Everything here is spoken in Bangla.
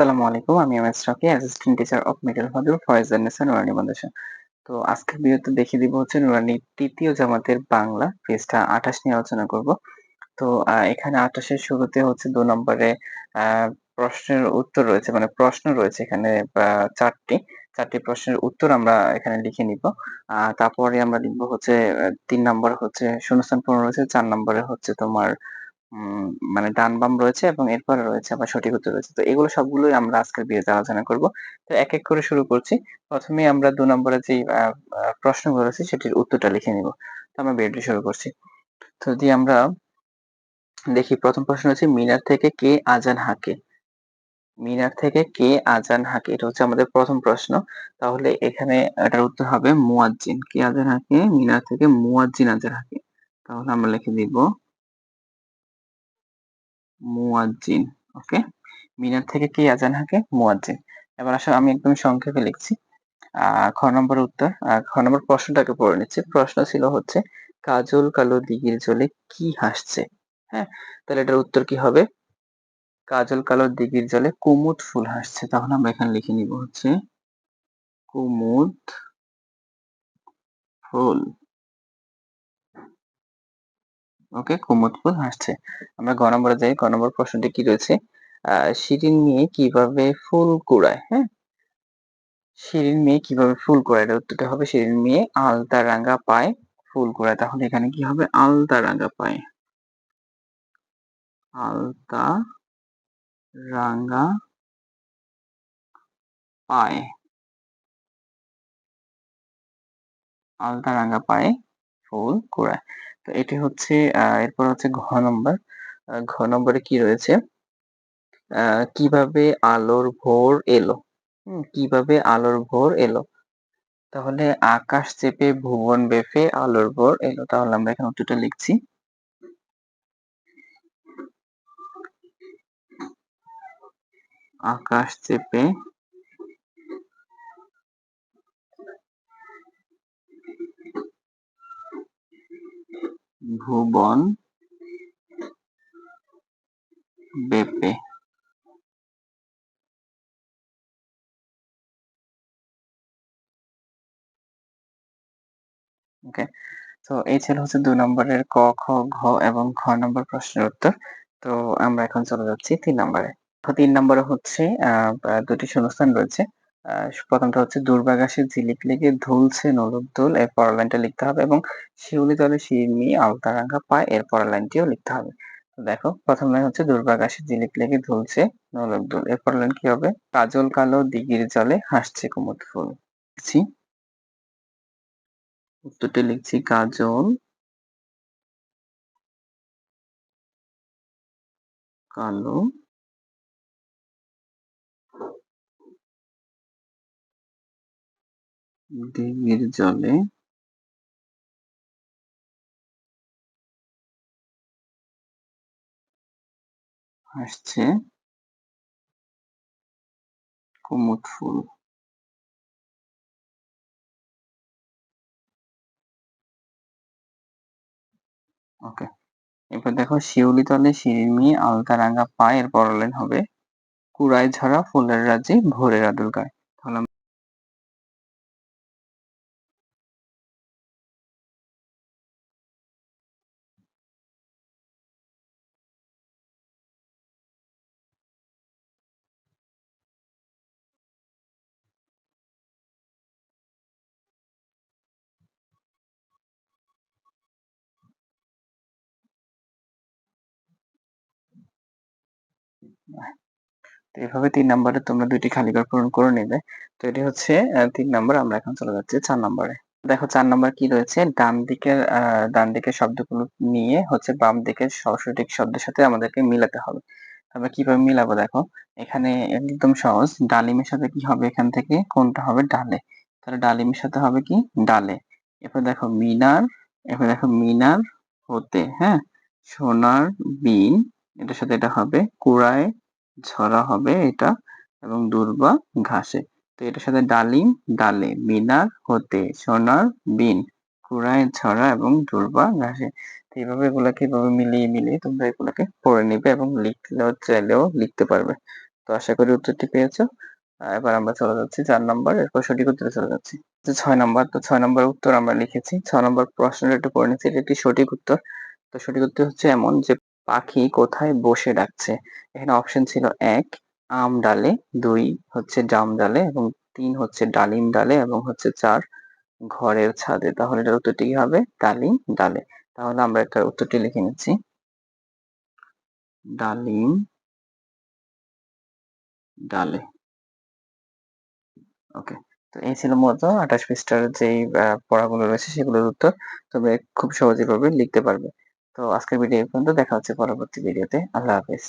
আসসালামু আলাইকুম। আমি M S Rocky, assistant teacher of middle module for examination Noorani Madrasa. তো আজকের ভিডিওতে দেখিয়ে দিব হচ্ছে নুরানি তৃতীয় জামাতের বাংলা পৃষ্ঠা ২৮ নিয়ে আলোচনা করব। তো এখানে ২৮ এর শুরুতে হচ্ছে ২ নম্বরে প্রশ্নের উত্তর রয়েছে মানে প্রশ্ন রয়েছে এখানে চারটি ৪ টি। ৪ টি প্রশ্নের উত্তর আমরা এখানে লিখে নিব। তারপরে আমরা লিখব হচ্ছে ৩ নম্বরে হচ্ছে শূন্যস্থান পূরণ রয়েছে, ৪ নম্বরে হচ্ছে তোমার মানে ডান বাম রয়েছে এবং এরপরে রয়েছে আবার সঠিক উত্তর রয়েছে। তো এগুলো সবগুলোই আমরা আজকের ভিডিওতে আলোচনা করব। তো এক, এক করে শুরু করছি। প্রথমে আমরা ২ নম্বরে আ প্রশ্নগুলো রয়েছে সেটির উত্তরটা লিখে নিব। তো আমরা ভিডিওটি শুরু করছি। তো যদি আমরা দেখি প্রথম প্রশ্ন হচ্ছে মিনার থেকে কে আজান হাকে মিনার থেকে কে আজান হাকে এটা হচ্ছে আমাদের প্রথম প্রশ্ন। তাহলে এখানে এটার উত্তর হবে মুয়াজ্জিন। কে আজান হাকে মিনার থেকে মুয়াজ্জিন আজান হাকে তাহলে আমরা লিখে দিব মুয়াজ্জিন, ওকে? মিনার থেকে কি আজান হাঁকে? মুয়াজ্জিন। এবার আসো, আমি একদম সংক্ষেপে লিখছি। খ নম্বর উত্তর। খ নম্বর প্রশ্নটাকে পড়ে নিচ্ছি। প্রশ্ন ছিল হচ্ছে, কাজল কালো দিঘির জলে কি হাসছে? হ্যাঁ তাহলে এটার উত্তর কি হবে? কাজল কালো দিঘির জলে কুমুদ ফুল হাসছে। তাহলে আমরা এখানে লিখে নিব হচ্ছে, কুমুদ ফুল। ওকে কুমুদ ফুল হাসছে আমরা গ নম্বরে যাই। গ নম্বর প্রশ্নটি কি রয়েছে? শিরিন মেয়ে কীভাবে ফুল কুড়ায় হ্যাঁ? শিরিন মেয়ে কীভাবে ফুল কুড়ায়? উত্তরটা হবে শিরিন মেয়ে আলতা রাঙা পায় ফুল কুড়ায়। তাহলে এখানে কি হবে? আলতা রাঙা পায়। আলতা রাঙা পায়। আলতা রাঙা পায়ে ফুল কুড়ায়। তো এটি হচ্ছে এরপর হচ্ছে ঘ নম্বর। ঘ নম্বরে কি রয়েছে? কীভাবে আলোর ভোর এলো? কীভাবে আলোর ভোর এলো? তাহলে আকাশ চেপে ভুবন বেফে আলোর ভোর এলো। তাহলে আমরা এখানে উত্তরটা লিখছি। আকাশ চেপে ভুবন বেপে। ওকে তো এই ছিল হচ্ছে দুই নম্বরের ক, খ, ঘ এবং ঘ নম্বর প্রশ্নের উত্তর। তো আমরা এখন চলে যাচ্ছি তিন নম্বরে। তিন নম্বরে হচ্ছে দুটি শূন্যস্থান রয়েছে। প্রথমটা হচ্ছে দুর্বাগাসে ঝিলিক লেগে ধুলছে নলক দোল, এর পরের লাইনটা লিখতে হবে এবং শিউলি তলে শিরনি আলতারাঙ্গা পায়, এর পরের লাইনটিও লিখতে হবে। দেখো, প্রথম লাইন হচ্ছে দুর্বাগাসে ঝিলিক লেগে ধুলছে নলক দোল, এর পরের লাইন কি হবে? কাজল কালো দিঘির জলে হাসছে কুমুদ ফুল। লিখছি। উত্তরটি লিখছি, কাজল কালো দিঘির জলে হাসছে কুমুদ ফুল। ওকে এরপর দেখো শিউলি তলে শিরির মেয়ে আলতা রাঙা পায়ের পরলেন হবে। কুড়ায় ঝরা ফুলের রাজ্যে ভোরের আদুল গায় তো এভাবে তিন নম্বরে তোমরা দুইটি খালি ঘর পূরণ করে নেবে। তো এটি হচ্ছে তিন নম্বর আমরা এখন চলে যাচ্ছি চার নম্বরে। দেখো চার নম্বর কি রয়েছে? ডান দিকের ডান দিকের শব্দগুলো নিয়ে হচ্ছে বাম দিকের সঠিক শব্দের সাথে আমাদেরকে মিলাতে হবে। আমরা কীভাবে মিলাবো দেখো? এখানে একদম সহজ। ডালিমের সাথে কি হবে এখান থেকে? কোনটা হবে? ডালে। তাহলে ডালিমের সাথে হবে কি? ডালে। এরপর দেখো মিনার, এরপর দেখো মিনার হতে হ্যাঁ? সোনার বিন, এটার সাথে এটা হবে কুড়ায় ঝরা হবে এটা এবং দুর্বা ঘাসে। তো এটার সাথে ডালিম, ডালে, মিনার হতে সোনার বিন, কুড়ায় ছড়া এবং দুর্বা ঘাসে। এইভাবে এগুলাকে এভাবে মিলিয়ে মিলিয়ে তোমরা এগুলাকে পড়ে নিবে এবং লিখলেও চাইলেও লিখতে পারবে। তো আশা করি উত্তরটি পেয়েছ। এবার আমরা চলে যাচ্ছি চার নম্বর, এরপর সঠিক উত্তরে চলে যাচ্ছি। যে ছয় নম্বর, তো ছয় নম্বর উত্তর আমরা লিখেছি। ছয় নম্বর প্রশ্নটা একটু পড়ে নিচ্ছি এটা একটি সঠিক উত্তর। তো সঠিক উত্তর হচ্ছে এমন যে পাখি কোথায় বসে ডাকছে এখানে অপশন ছিল এক আম ডালে দুই হচ্ছে জাম ডালে এবং তিন হচ্ছে ডালিম ডালে এবং হচ্ছে চার ঘরের ছাদে। তাহলে এটার উত্তরটি কি হবে? ডালিম ডালে। তাহলে আমরা এটার উত্তরটি লিখে নিচ্ছি। ডালিম ডালে। ওকে তো এই ছিল মূলত আঠাশ পৃষ্ঠার যেই আহ, পড়াগুলো রয়েছে সেগুলোর উত্তর। তবে খুব সহজে পারবে লিখতে পারবে। তো আজকের ভিডিও পর্যন্ত। দেখা হচ্ছে পরবর্তী ভিডিওতে আল্লাহ হাফেজ।